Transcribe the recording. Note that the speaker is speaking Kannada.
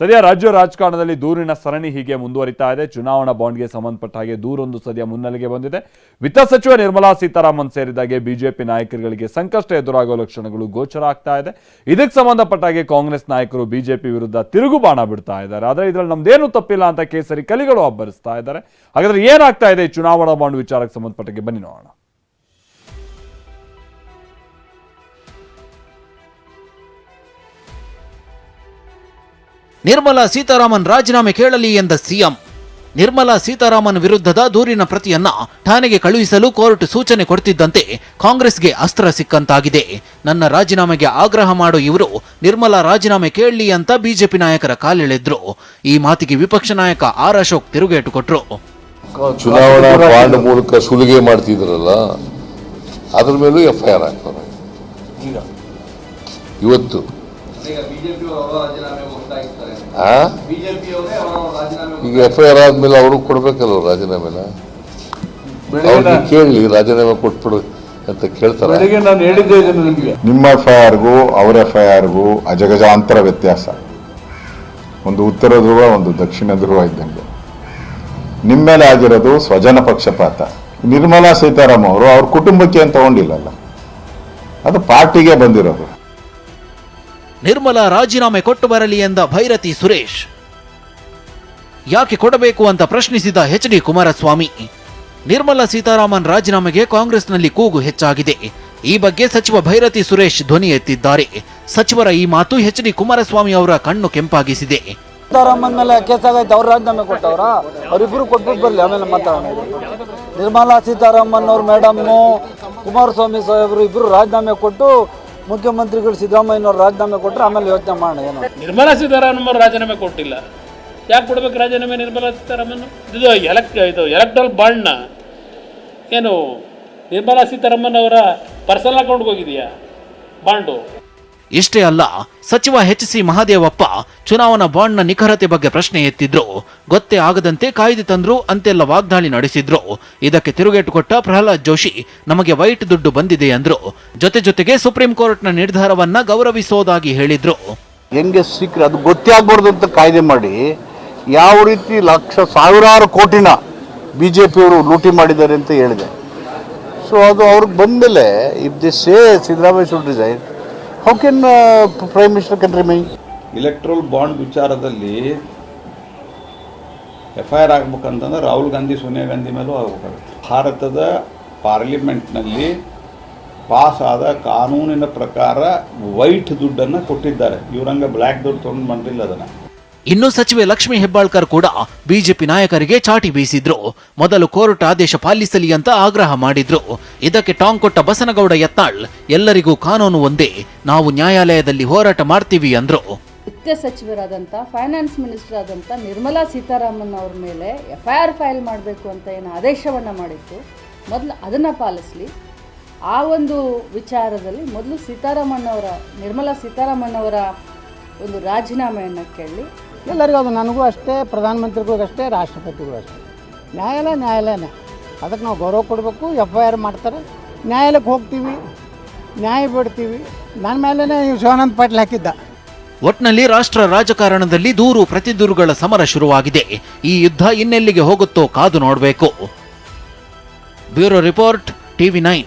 ಸದ್ಯ ರಾಜ್ಯ ರಾಜಕಾರಣದಲ್ಲಿ ದೂರಿನ ಸರಣಿ ಹೀಗೆ ಮುಂದುವರಿತಾ ಇದೆ. ಚುನಾವಣಾ ಬಾಂಡ್ಗೆ ಸಂಬಂಧಪಟ್ಟ ಹಾಗೆ ದೂರೊಂದು ಸದ್ಯ ಮುನ್ನೆಲೆಗೆ ಬಂದಿದೆ. ವಿತ್ತ ಸಚಿವ ನಿರ್ಮಲಾ ಸೀತಾರಾಮನ್ ಸೇರಿದಾಗೆ ಬಿಜೆಪಿ ನಾಯಕರುಗಳಿಗೆ ಸಂಕಷ್ಟ ಎದುರಾಗುವ ಲಕ್ಷಣಗಳು ಗೋಚರ ಆಗ್ತಾ ಇದೆ. ಇದಕ್ಕೆ ಸಂಬಂಧಪಟ್ಟ ಹಾಗೆ ಕಾಂಗ್ರೆಸ್ ನಾಯಕರು ಬಿಜೆಪಿ ವಿರುದ್ಧ ತಿರುಗುಬಾಣ ಬಿಡ್ತಾ ಇದ್ದಾರೆ. ಆದರೆ ಇದರಲ್ಲಿ ನಮ್ದೇನು ತಪ್ಪಿಲ್ಲ ಅಂತ ಕೇಸರಿ ಕಲಿಗಳು ಅಬ್ಬರಿಸ್ತಾ ಇದ್ದಾರೆ. ಹಾಗಾದ್ರೆ ಏನಾಗ್ತಾ ಇದೆ ಈ ಚುನಾವಣಾ ಬಾಂಡ್ ವಿಚಾರಕ್ಕೆ ಸಂಬಂಧಪಟ್ಟಾಗೆ ಬನ್ನಿ ನೋಡೋಣ. ನಿರ್ಮಲಾ ಸೀತಾರಾಮನ್ ರಾಜೀನಾಮೆ ಕೇಳಲಿ ಎಂದ ಸಿಎಂ. ನಿರ್ಮಲಾ ಸೀತಾರಾಮನ್ ವಿರುದ್ಧದ ದೂರಿನ ಪ್ರತಿಯನ್ನ ಠಾಣೆಗೆ ಕಳುಹಿಸಲು ಕೋರ್ಟ್ ಸೂಚನೆ ಕೊಡ್ತಿದ್ದಂತೆ ಕಾಂಗ್ರೆಸ್ಗೆ ಅಸ್ತ್ರ ಸಿಕ್ಕಂತಾಗಿದೆ. ನನ್ನ ರಾಜೀನಾಮೆಗೆ ಆಗ್ರಹ ಮಾಡೋ ಇವರು ನಿರ್ಮಲಾ ರಾಜೀನಾಮೆ ಕೇಳಲಿ ಅಂತ ಬಿಜೆಪಿ ನಾಯಕರ ಕಾಲೆಳೆದ್ರು. ಈ ಮಾತಿಗೆ ವಿಪಕ್ಷ ನಾಯಕ ಆರ್ ಅಶೋಕ್ ತಿರುಗೇಟು ಕೊಟ್ರು. ಚುನಾವಣಾ ಮೂಲಕ ಸುಲಿಗೆ ಮಾಡ್ತಿದ್ರಲ್ಲ, ಅದ್ರ ಮೇಲೂ ಎಫ್ಐಆರ್ ಆಗ್ತಾರೆ ಇವತ್ತು? ಈಗ ಎಫ್ ಐ ಆರ್ ಆದ್ಮೇಲೆ ಅವರು ಕೊಡ್ಬೇಕಲ್ವ ರಾಜೀನಾಮೆನ? ಅವ್ರಿಗೆ ಕೇಳಿ ರಾಜೀನಾಮೆ ಕೊಟ್ಬಿಡು ಅಂತ ಕೇಳ್ತಾರೆ. ಬೆಳಿಗ್ಗೆ ನಾನು ಹೇಳಿದ್ದೆ ನಿಮಗೆ. ನಿಮ್ಮ ಎಫ್ ಐ ಆರ್ಗೂ ಅವ್ರ ಎಫ್ ಐ ಆರ್ಗೂ ಅಜಗಜಾಂತರ ವ್ಯತ್ಯಾಸ. ಒಂದು ಉತ್ತರ ಧ್ರುವ ಒಂದು ದಕ್ಷಿಣ ಧ್ರುವ ಇದ್ದಂಗೆ. ನಿಮ್ಮ ಮೇಲೆ ಆಗಿರೋದು ಸ್ವಜನ ಪಕ್ಷಪಾತ. ನಿರ್ಮಲಾ ಸೀತಾರಾಮ್ ಅವರು ಅವ್ರ ಕುಟುಂಬಕ್ಕೆ ಏನು ತಗೊಂಡಿಲ್ಲಲ್ಲ? ಅದು ಪಾರ್ಟಿಗೆ ಬಂದಿರೋದು. ನಿರ್ಮಲಾ ರಾಜೀನಾಮೆ ಕೊಟ್ಟು ಬರಲಿ ಎಂದ ಭೈರತಿ ಸುರೇಶ್. ಯಾಕೆ ಕೊಡಬೇಕು ಅಂತ ಪ್ರಶ್ನಿಸಿದ ಎಚ್ ಡಿ ಕುಮಾರಸ್ವಾಮಿ. ನಿರ್ಮಲಾ ಸೀತಾರಾಮನ್ ರಾಜೀನಾಮೆಗೆ ಕಾಂಗ್ರೆಸ್ನಲ್ಲಿ ಕೂಗು ಹೆಚ್ಚಾಗಿದೆ. ಈ ಬಗ್ಗೆ ಸಚಿವ ಭೈರತಿ ಸುರೇಶ್ ಧ್ವನಿ ಎತ್ತಿದ್ದಾರೆ. ಸಚಿವರ ಈ ಮಾತು ಎಚ್ ಡಿ ಕುಮಾರಸ್ವಾಮಿ ಅವರ ಕಣ್ಣು ಕೆಂಪಾಗಿಸಿದೆ. ಸೀತಾರಾಮನ್ ಮೇಲೆ ಅವ್ರು ರಾಜೀನಾಮೆ ಕೊಟ್ಟವ್ರ? ಅವರಿಬ್ಬರು ಕೊಟ್ಬಿಟ್ಟು ಬರಲಿ, ಆಮೇಲೆ ಮಾತಾಡೋಣ. ನಿರ್ಮಲಾ ಸೀತಾರಾಮನ್ ಅವ್ರ ಮೇಡಮ್ಮು ಕುಮಾರಸ್ವಾಮಿ ಸಾಹೇಬರು ಇಬ್ಬರು ರಾಜೀನಾಮೆ ಕೊಟ್ಟು ಮುಖ್ಯಮಂತ್ರಿಗಳು ಸಿದ್ದರಾಮಯ್ಯನವ್ರು ರಾಜೀನಾಮೆ ಕೊಟ್ಟರೆ ಆಮೇಲೆ ಯೋಚನೆ ಮಾಡೋಣ, ಏನು ನಿರ್ಮಲಾ ಸೀತಾರಾಮನ್ ಅವರು ರಾಜೀನಾಮೆ ಕೊಟ್ಟಿಲ್ಲ. ಯಾಕೆ ಕೊಡ್ಬೇಕು ರಾಜೀನಾಮೆ ನಿರ್ಮಲಾ ಸೀತಾರಾಮನ್? ಇದು ಎಲೆಕ್ಟ್ ಇದು ಎಲೆಕ್ಟ್ರಲ್ ಬಾಂಡ್ನ ಏನು ನಿರ್ಮಲಾ ಸೀತಾರಾಮನ್ ಅವರ ಪರ್ಸನಲ್ ಅಕೌಂಟ್ಗೆ ಹೋಗಿದೆಯಾ? ಬಾಂಡು ಇಷ್ಟೇ ಅಲ್ಲ, ಸಚಿವ ಎಚ್ ಸಿ ಮಹಾದೇವಪ್ಪ ಚುನಾವಣಾ ಬಾಂಡ್ನ ನಿಖರತೆ ಬಗ್ಗೆ ಪ್ರಶ್ನೆ ಎತ್ತಿದ್ರು. ಗೊತ್ತೇ ಆಗದಂತೆ ಕಾಯ್ದೆ ತಂದ್ರು, ಅಂತೆಲ್ಲ ವಾಗ್ದಾಳಿ ನಡೆಸಿದ್ರು. ಇದಕ್ಕೆ ತಿರುಗೇಟು ಕೊಟ್ಟ ಪ್ರಹ್ಲಾದ್ ಜೋಶಿ, ನಮಗೆ ವೈಟ್ ದುಡ್ಡು ಬಂದಿದೆ ಅಂದ್ರು. ಜೊತೆ ಜೊತೆಗೆ ಸುಪ್ರೀಂ ಕೋರ್ಟ್ನ ನಿರ್ಧಾರವನ್ನ ಗೌರವಿಸೋದಾಗಿ ಹೇಳಿದ್ರು. ಹೆಂಗೆ ಸಿಕ್ಕ ಅದು ಗೊತ್ತೇ ಆಗ್ಬಾರ್ದು ಅಂತ ಕಾಯ್ದೆ ಮಾಡಿ, ಯಾವ ರೀತಿ ಲಕ್ಷ ಸಾವಿರಾರು ಕೋಟಿನ ಬಿ ಜೆ ಪಿಯವರು ಲೂಟಿ ಮಾಡಿದ್ದಾರೆ ಅಂತ ಹೇಳಿದೆ. ಸೊ ಅದು ಅವ್ರಿಗೆ ಬಂದಮೇಲೆ if they say Siddaramaiah should resign how can prime minister can remain electoral bond ವಿಚಾರದಲ್ಲಿ ಎಫ್ ಐ ಆರ್ ಆಗ್ಬೇಕಂತಂದ್ರೆ ರಾಹುಲ್ ಗಾಂಧಿ, ಸೋನಿಯಾ ಗಾಂಧಿ ಮೇಲೂ ಆಗಬೇಕಾಗುತ್ತೆ. ಭಾರತದ ಪಾರ್ಲಿಮೆಂಟ್ನಲ್ಲಿ ಪಾಸ್ ಆದ ಕಾನೂನಿನ ಪ್ರಕಾರ ವೈಟ್ ದುಡ್ಡನ್ನು ಕೊಟ್ಟಿದ್ದಾರೆ. ಇವರಂಗ ಬ್ಲ್ಯಾಕ್ ದುಡ್ಡು ತೊಗೊಂಡು ಬಂದಿಲ್ಲ ಅದನ್ನು. ಇನ್ನು ಸಚಿವೆ ಲಕ್ಷ್ಮಿ ಹೆಬ್ಬಾಳ್ಕರ್ ಕೂಡ ಬಿಜೆಪಿ ನಾಯಕರಿಗೆ ಚಾಟಿ ಬೀಸಿದ್ರು. ಮೊದಲು ಕೋರ್ಟ್ ಆದೇಶ ಪಾಲಿಸಲಿ ಅಂತ ಆಗ್ರಹ ಮಾಡಿದ್ರು. ಇದಕ್ಕೆ ಟಾಂಗ್ ಕೊಟ್ಟ ಬಸನಗೌಡ ಯತ್ನಾಳ್, ಎಲ್ಲರಿಗೂ ಕಾನೂನು ಒಂದೇ, ನಾವು ನ್ಯಾಯಾಲಯದಲ್ಲಿ ಹೋರಾಟ ಮಾಡ್ತೀವಿ ಅಂದ್ರು. ವಿತ್ತ ಸಚಿವರಾದಂಥ ಫೈನಾನ್ಸ್ ಮಿನಿಸ್ಟರ್ ಆದಂತ ನಿರ್ಮಲಾ ಸೀತಾರಾಮನ್ ಅವ್ರ ಮೇಲೆ ಎಫ್ ಆರ್ ಫೈಲ್ ಮಾಡಬೇಕು ಅಂತ ಏನು ಆದೇಶವನ್ನು ಮಾಡಿತ್ತು ಮೊದಲು ಅದನ್ನು ಪಾಲಿಸಲಿ. ಆ ಒಂದು ವಿಚಾರದಲ್ಲಿ ಮೊದಲು ಸೀತಾರಾಮನ್ ಅವರ, ನಿರ್ಮಲಾ ಸೀತಾರಾಮನ್ ಅವರ ಒಂದು ರಾಜೀನಾಮೆಯನ್ನು ಕೇಳಿ. ಎಲ್ಲರಿಗೂ ಅದು ನನಗೂ ಅಷ್ಟೇ, ಪ್ರಧಾನಮಂತ್ರಿಗೂ ಅಷ್ಟೇ, ರಾಷ್ಟ್ರಪತಿಗೂ ಅಷ್ಟೇ. ನ್ಯಾಯಾಲಯ, ನ್ಯಾಯಾಲಯನೇ. ಅದಕ್ಕೆ ನಾವು ಗೌರವ ಕೊಡಬೇಕು ಎಫ್ ಐ ಆರ್ ಮಾಡ್ತಾರೆ. ನ್ಯಾಯಾಲಯಕ್ಕೆ ಹೋಗ್ತೀವಿ, ನ್ಯಾಯ ಬಿಡ್ತೀವಿ. ನನ್ನ ಮೇಲೇ ನೀವು ಶಿವಾನಂದ ಪಾಟೀಲ್ ಹಾಕಿದ್ದ. ಒಟ್ನಲ್ಲಿ ರಾಷ್ಟ್ರ ರಾಜಕಾರಣದಲ್ಲಿ ದೂರು ಪ್ರತಿದೂರುಗಳ ಸಮರ ಶುರುವಾಗಿದೆ. ಈ ಯುದ್ಧ ಇನ್ನೆಲ್ಲಿಗೆ ಹೋಗುತ್ತೋ ಕಾದು ನೋಡಬೇಕು. Bureau report, TV nine.